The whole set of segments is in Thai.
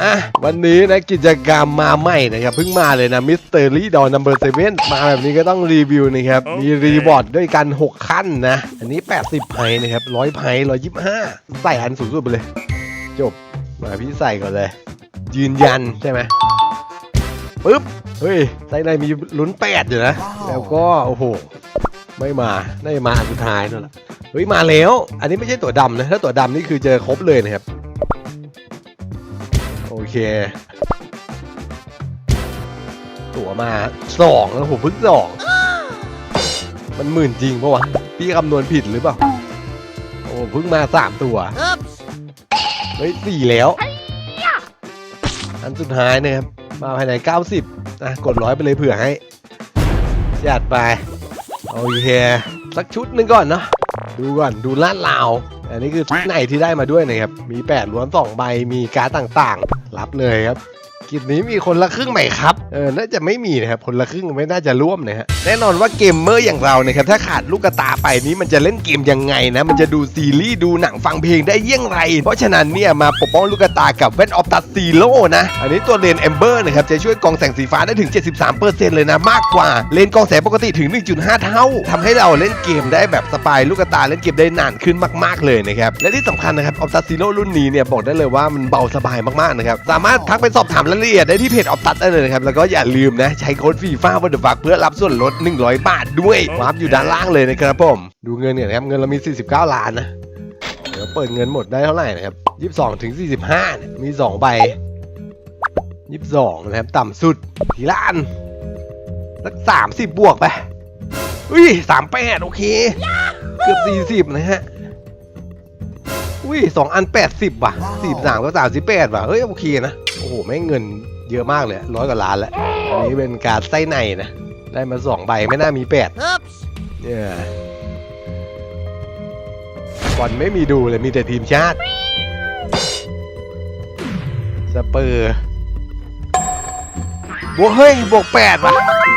อะวันนี้นะกิจกรรมมาใหม่นะครับเพิ่งมาเลยนะมิสเตอรี่ดอนัมเบอร์เซเว่นมาแบบนี้ก็ต้องรีวิวนะครับ มีรีบอร์ดด้วยกัน 6 ขั้นนะ อันนี้ 80ไพนะครับร้อยไพร้อยยี่ห้าใส่อันสูงสุดไปเลย จบ มาพี่ใส่ก่อนเลย ยืนยันใช่ไหมปึ๊บ เฮ้ยใส่ในมีลุ้นแปดอยู่นะ แล้วก็ โอ้โห ไม่มาได้มาอันสุดท้ายนั่นแหละเฮ้ยมาแล้ว อันนี้ไม่ใช่ตัวดำนะถ้าตัวดำนี่คือเจอครบเลยนะครับโอ เค ตั๋วมาสองแล้วผมเพิ่งสอง มันหมื่นจริงปะวะ พี่คำนวณผิดหรือเปล่าโอ้เพิ่งมาสามตัว เฮ้ยสี่แล้ว อันสุดท้ายนะครับ มาภายใน90นะกดร้อยไปเลยเผื่อให้จัดไป โอเค สักชุดหนึ่งก่อนเนาะดูก่อน ดูลาดลาว อันนี้คือชุดไหนที่ได้มาด้วยนะครับ มี 8 ล้วน2ใบ มีการ์ดต่างๆ รับเลยครับ กิจนี้มีคนละครึ่งไหมครับเออน่าจะไม่มีนะครับคนละครึ่งไม่น่าจะร่วมนะฮะแน่นอนว่าเกมเมอร์อย่างเรานะครับถ้าขาดลูกกระตาไปนี้มันจะเล่นเกมยังไงนะ มันจะดูซีรีส์ดูหนังฟังเพลงได้เยี่ยงไร เพราะฉะนั้นเนี่ยมาปกป้องลูกกระตากับแว่นออฟตัสซีโร่นะ อันนี้ตัวเลนเอมเบอร์นะครับจะช่วยกองแสงสีฟ้าได้ถึง 73%เลยนะมากกว่าเลนกองแสงปกติถึง 1.5 เท่าทำให้เราเล่นเกมได้แบบสปายลูกกระตาเล่นเกมได้นานขึ้นมาก ๆเลยนะครับและที่สำคัญนะครับออฟตัสซีโร่รุ่นนี้เนี่ยบอกได้เลยว่ามันเบาสบายมากๆนะครับสามารถทักไปสอบถามรายละเอียดได้ที่เพจออฟตัสได้เลยนะครับ แล้วก็อย่าลืมนะ ใช้โค้ดฟีฟ่าวันเดอร์ฟักเพื่อรับส่วนลด 100 บาทด้วยวาร์ปอยู่ด้านล่างเลยนะครับผม ดูเงินเนี่ยนะครับ เงินเรามี 49 ล้านนะ เดี๋ยวเปิดเงินหมดได้เท่าไหร่นะครับ 22ถึง45นี่ยมี 2 ใบ 22 นะครับ ต่ำสุดทีละอันสัก30 บวกไป อุ้ย38 โอเค เกือบ40 นะฮะอุ้ย2อัน80ว่ะ43ก็38ว่ะ เฮ้ย โอเคนะ หแม่งเงินเยอะมากเลยร้อยกว่าล้านแล้วอันนี้เป็นการดไส้ในนะ ได้มา2ใบไม่น่ามี8เนี่ยบอลไม่มีดูเลยมีแต่ทีมชาติสเปอร์บวกเฮ้ยบวกแปดว่ะซ้าย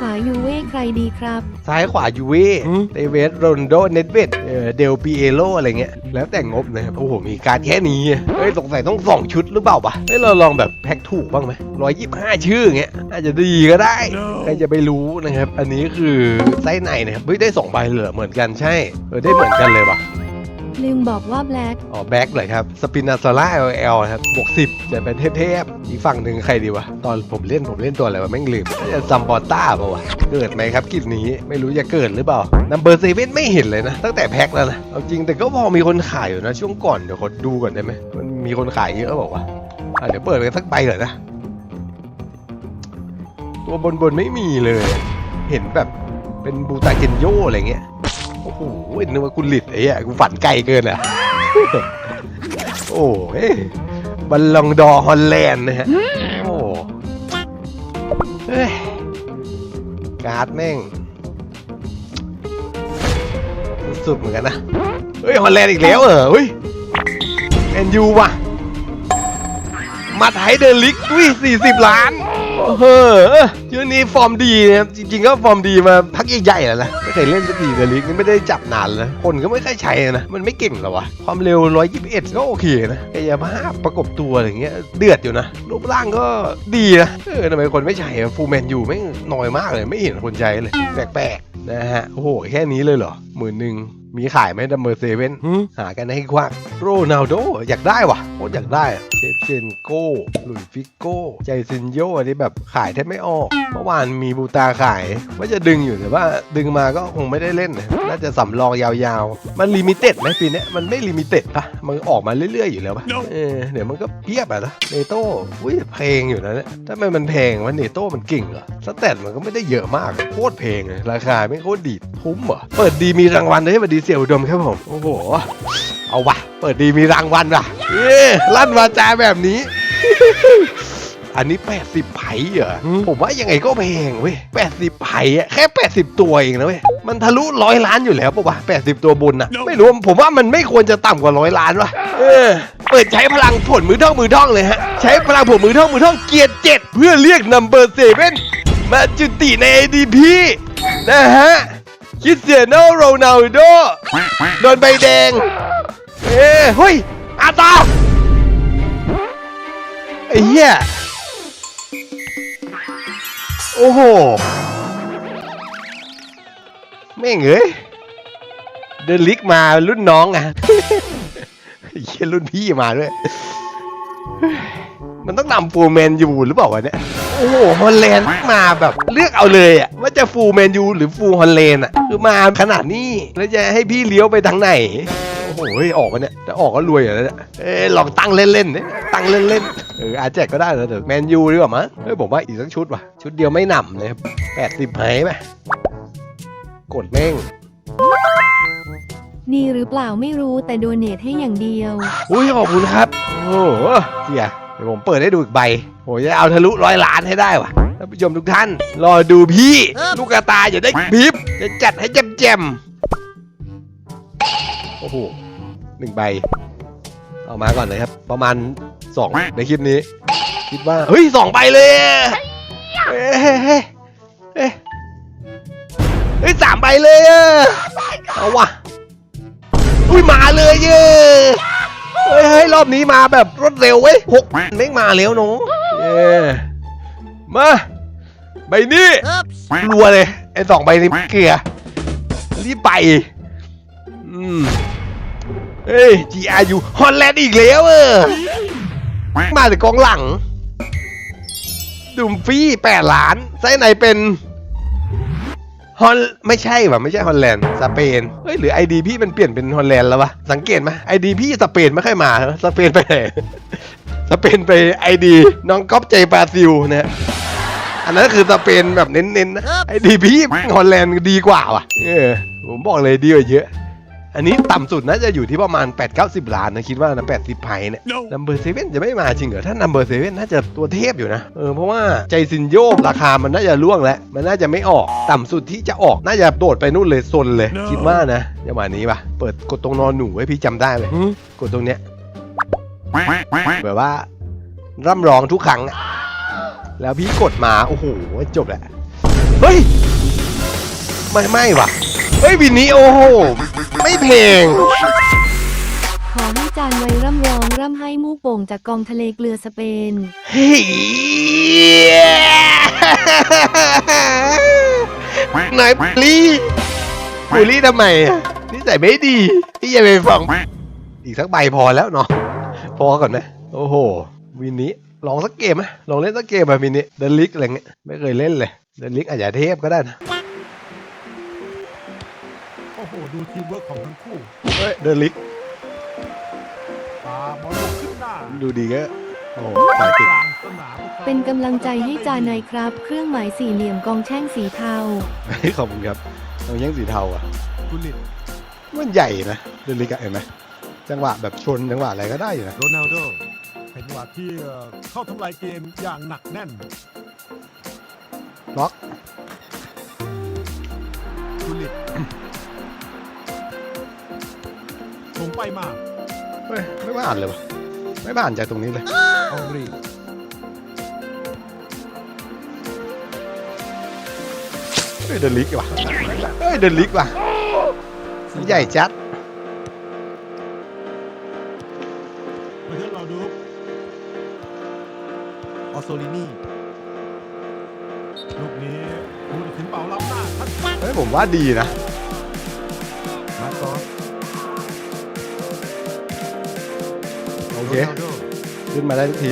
ขวายูเว่ใครดีครับ ซ้ายขวายูเว่เตเวสโรนโด เนตเวดเออเดลปีเอโลอะไรเงี้ย แล้วแต่งบนะครับ โอ้โห มีการดแค่นี้ เฮ้ย สงสัยต้องสองชุดหรือเปล่าปะเฮ้ยเราลองแบบแพ็คถูกบ้างไหมร้อยยี่สิบห้าชื่ออย่างเงี้ย อาจจะดีก็ได้ ใครจะไปรู้นะครับ อันนี้คือไส้ในนะครับ เฮ้ย ได้สองใบเลยเหรอเหมือนกันใช่ เออ ได้เหมือนกันเลยว่ะ ลืมบอกว่าแบล็กอ๋อแบ็คเลยครับสปินาซาร่าเอลเอลครับบวกสิบจะเป็นเทพๆอีกฝั่งหนึ่งใครดีวะ ตอนผมเล่นผมเล่นตัวอะไรวะแม่งลืมจะซัมบอต้าป่าวะ เกิดไหมครับกิจนี้ไม่รู้จะเกิดหรือเปล่านัมเบอร์เซเว่นไม่เห็นเลยนะ ตั้งแต่แพ็คแล้วนะเอาจริงแต่ก็พอมีคนขายอยู่นะช่วงก่อนเดี๋ยวขอดูก่อนได้ไหมมันมีคนขายเยอะบอกว่าเดี๋ยวเปิดกันสักใบเหรอนะตัวบนบนไม่มีเลย เห็นแบบเป็นบูตาเกนโยอะไรเงี้ย โอ้โหนึกว่ากุลิตไอ้เหี้ยกูฝันไกลเกินอะ โอ้ยบัลลองดอฮอลแลนด์นะฮะ โอ้เฮ้ย การ์ดแม่ง สุดๆเหมือนกันนะ เฮ้ยฮอลแลนด์อีกแล้วเหรอเฮ้ยแมนยูว่ะมาไทยเดลิกด้วย40ล้าน โอ้โหชื่อนี้ฟอร์มดีนะครับจริง ๆ ก็ฟอร์มดีมาพักใหญ่ๆแล้วนะไม่เคยเล่นสักทีเดนลิกนี่ไม่ได้จับนานแล้วคนก็ไม่ค่อยใช้นะมันไม่เก่งหรอวะความเร็ว 121 ก็โอเคนะกายภาพประกบตัวอะไรเงี้ยเดือดอยู่นะรูปร่างก็ดีนะเออทำไมคนไม่ใช้ฟูแมนอยู่ไม่น้อยมากเลยไม่เห็นคนใช้เลยแปลกๆนะฮะโอ้โหแค่นี้เลยเหรอหมื่นหนึ่ง มีขายไหมดัมเบอร์เซเว่นหากันให้กว้างโรนัลโดอยากได้วะโคตรอยากได้อะเชฟเชนโก้หลุยส์ฟิโก้ใจซินโยอันนี้แบบขายแทบไม่ออก เมื่อวานมีบูตาขายว่าจะดึงอยู่แต่ว่าดึงมาก็คงไม่ได้เล่นนะน่าจะสำรองยาวๆ มันลิมิเต็ดไหมปีเนี้ยมันไม่ลิมิเต็ดปะมันออกมาเรื่อยๆอยู่แล้วปะเออเดี๋ยวมันก็เพียบอะนะเนโต้อุ้ยเพลงอยู่นะเนี่ยทำไมมันแพงวะเนโต้มันเก่งเหรอสแตทมันก็ไม่ได้เยอะมากโคตรเพลงเลยราคาไม่โคตรดีดคุ้มเหรอเปิดดีมีรางวัลด้วยสวัสดีเสี่ยวอุดมครับผม โอ้โห เอาวะ เปิดดีมีรางวัลว่ะเอ้ลั่นวาจาแบบนี้ อันนี้ 80ไผ่เหรอ ผมว่ายังไงก็แพงเว้ย80ไผ่อะแค่ 80 ตัวเองนะเว้ย มันทะลุร้อยล้านอยู่แล้วปะวะ80 ตัวบนนะไม่รู้ ผมว่ามันไม่ควรจะต่ำกว่าร้อยล้านวะเออเปิดใช้พลังผลมือท่องมือท่องเลยฮะ ใช้พลังผลมือท่องมือท่องเกียร์เจ็ดเพื่อเรียกนัมเบอร์เซเว่นมาจุติใน ADP นะฮะ คริสเตียโนโรนัลโดโดนใบแดง เอ้เฮ้ยอาตาไอ้เหี้ยโอ้โหแม่งเอ้ยเดินลิกมารุ่นน้องอะเหี้ยรุ่นพี่มาด้วย มันต้องนำฟูแมนยูหรือเปล่าวะเนี่ย โอ้โหฮอลแลนด์มาแบบเลือกเอาเลยอะว่าจะฟูลแมนยูหรือฟูลฮอลแลนด์อะคือมาขนาดนี้แล้วจะให้พี่เลี้ยวไปทางไหนโอ้โหเฮ้ยออกมาเนี่ยถ้าออกก็รวยอยู่แล้วเนี่ยเอ้ยลองตั้งเล่นๆเนี่ยตั้งเล่นๆเอออาแจกก็ได้แล้วเดี๋ยวแมนยูดีกว่ามั้งเฮ้ยผมว่าอีกสักชุดว่ะ ชุดเดียวไม่หนำเลยแปดสิบไหมไหมกดแม่งนี่หรือเปล่าไม่รู้แต่โดเนทให้อย่างเดียว อุ้ยขอบคุณครับ โอ้โหเสียเดี๋ยวผมเปิดให้ดูอีกใบโหจะเอาทะลุร้อยล้านให้ได้ว่ะท่านผู้ชมทุกท่าน รอดูพี่ลูกกระตายอย่าได้พริบจะจัดให้แจ่มๆโอ้โหหนึ่งใบ เอามาก่อนเลยครับ ประมาณสองในคลิปนี้ คิดว่า เฮ้ยสองใบเลยอะเฮ้ยเฮ้ยเฮ้ยเฮ้ยเฮ้ยสามใบเลยอะเอาว่ะอุ้ยมาเลยเย้ เฮ้ยเฮ้ยรอบนี้มาแบบรวดเร็วเว้ยหกไม่งมาแล้วน้องเย้มาใบนี้รัวเลยไอ้สองใบนี้เกลือรีบไปอืมเฮ้ย GRU ฮอลแลนด์อีกแล้วเออมาจากกองหลังดุมฟรี่แปดล้านไส้ในเป็น ฮอลไม่ใช่ว่ะไม่ใช่ฮอลแลนด์สเปนเฮ้ยหรือไอดีพี่มันเปลี่ยนเป็นฮอลแลนด์แล้ววะสังเกตไหมไอดีพี่สเปนไม่ค่อยมาสเปนไปไหนสเปนไปไอดีน้องก๊อฟเจบราซิลนะฮะอันนั้นคือสเปนแบบเน้นๆนะไอดีพี่ฮอลแลนด์ดีกว่าว่ะเออผมบอกเลยดีกว่าเยอะ อันนี้ต่ำสุดน่าจะอยู่ที่ประมาณ 8 9 0 ล้านนะ คิดว่านะ80ไพเนี่ยนัมเบอร์เซเว่นจะไม่มาจริงเหรอ ถ้านัมเบอร์เซเว่นน่าจะตัวเทพอยู่นะ เออ เพราะว่าใจซินโยราคามันน่าจะล่วงแล้ว มันน่าจะไม่ออก ต่ำสุดที่จะออกน่าจะโดดไปนู่นเลยโซนเลย คิดว่านะจังหวะนี้ปะเปิดกดตรงนอนหนูไว้พี่จำได้เลยกดตรงเนี้ยแบบว่า ร่ำร้องทุกครั้งอะแล้วพี่กดมา โอ้โห จบแหละ เฮ้ย ไม่ไม่ว่ะ เฮ้ยวินนี้โอ้โห ไม่เพลง ขอให้จานไว้ร่ำร้องร่ำให้มู่โป่งจากกองทะเลเกลือสเปน เฮ้ยนายบุรีบุรีทำไมอะนิสัยไม่ดีพี่อย่าไปฟังอีกสักใบพอแล้วเนาะพอก่อนนะ โอ้โห วินนี้ลองสักเกมไหมลองเล่นสักเกมแบบวินนี้เดนลิกอะไรเงี้ยไม่เคยเล่นเลยเดนลิกอาจจะเทพก็ได้นะโอ้โห ดูทีมเวิร์กของทั้งคู่เฮ้ยเดนลิกปาบอลลงขึ้นหน้าดูดีก็โอ้โหสายติด กลางสนามเป็นกำลังใจให้จานายครับ เครื่องหมายสี่เหลี่ยมกองแช่งสีเทาเฮ้ยขอบคุณครับเอาแย่งสีเทาอะ กุลิตมันใหญ่นะเดนลิกอะเห็นไหมจังหวะแบบชนจังหวะอะไรก็ได้อยู่นะ โรนัลโดเป็นจังหวะที่เอ่อเข้าทำลายเกมอย่างหนักแน่นล็อกกุลิต ส่งไปมาเฮ้ยไม่ผ่านเลยวะไม่ผ่านจากตรงนี้เลยอองรีเฮ้ยเดินลิกว่ะเฮ้ยเดินลิกว่ะมันใหญ่จัดเพื่อนเราดูออโซลินีลูกนี้ผู้ตัดสินเป่าล้ำหน้าทัดเฮ้ยผมว่าดีนะ เค ขึ้นมาได้ทุกที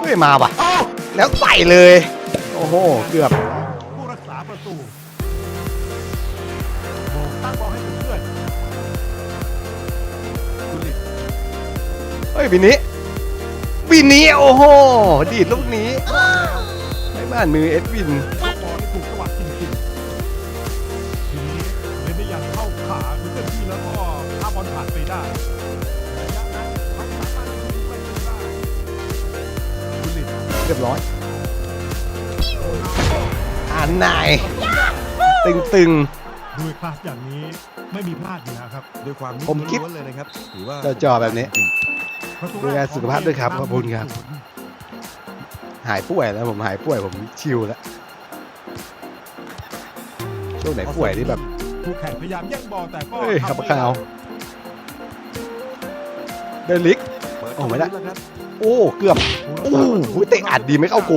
เฮ้ยมาว่ะแล้วใส่เลย โอ้โห เกือบผู้รักษาประตูตั้งบอลให้เพื่อนเฮ้ยวินนี้วินนี้โอ้โห ดีดลูกนี้ไม่ผ่านมือเอ็ดวินเข้าบอลถูกจังหวะจริงๆทีนี้เล่นได้อย่างเข้าขาดูเต็มที่แล้วก็ พาบอลผ่านไปได้ระยะนั้นเขาสามารถยิงไปได้กุลิตเรียบร้อยอ่านนายตึงตึงด้วยคลาสอย่างนี้ไม่มีพลาดอยู่แล้วครับด้วยความนิ่งผมคิดล้วนๆเลยนะครับถือว่าจอๆแบบนี้ประตูดูแลสุขภาพด้วยครับขอบคุณครับ หายป่วยแล้วผมหายป่วยผมชิลแล้วช่วงไหนป่วยที่แบบผู้แข่งพยายามแย่งบอลแต่ก็เฮ้ยขับทำไม่ข่าวได้ เดนลิกเปิดโอ้อ้ไม่ได้ โอ้เกือบโอ้โหเตะอัดดีไม่เข้าโก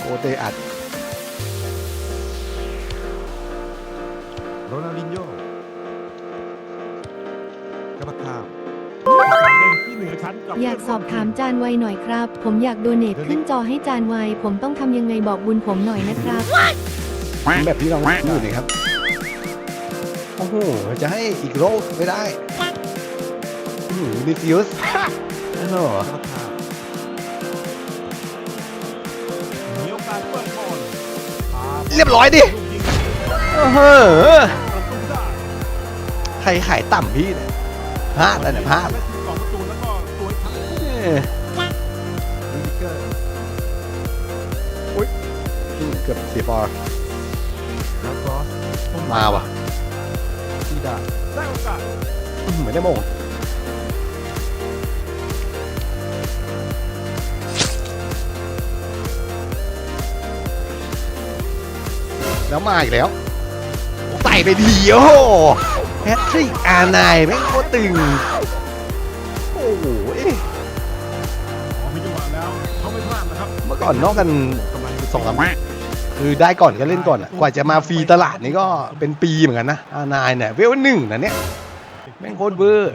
โอ้เตะอัดโรนัลดินโญ่กระทามการเล่นที่เหนือชั้นกับอยากสอบถามจานไวหน่อยครับ ผมอยากโดเนทขึ้นจอให้จานไว ผมต้องทำยังไงบอกบุญผมหน่อยนะครับ แบบที่เราอยู่นี่ครับ โอ้โห จะให้อีกโรคไม่ได้ วินิซิอุสโอ้โหกระทามมีโอกาสเปิดบอลพาเรียบร้อยดิลูกยิงโอ้โหประตูได้ใครขายต่ำพี่เนี่ยพลาดแล้วเนี่ยพลาดและทีมสองประตูแล้วก็ตัวทั้งเออลูดิเกอร์เกือบเสียฟอร์แล้วก็มาว่ะที่ได้ได้โอกาสอื้อเหมือนได้โมง แล้วมาอีกแล้วใส่ไปดีโอ้โหแฮตทริกอาร์ไนแม่งโคตรตึง โอ้โหพอมีจังหวะแล้วเขาไม่พลาดนะครับเมื่อก่อนนอกกันกำลังสองสามคือได้ก่อนก็เล่นก่อนอะกว่าจะมาฟรีตลาดนี่ก็เป็นปีเหมือนกันนะอาร์ไนเนี่ยเวลหนึ่งนะเนี่ย แม่งโคตรเวอร์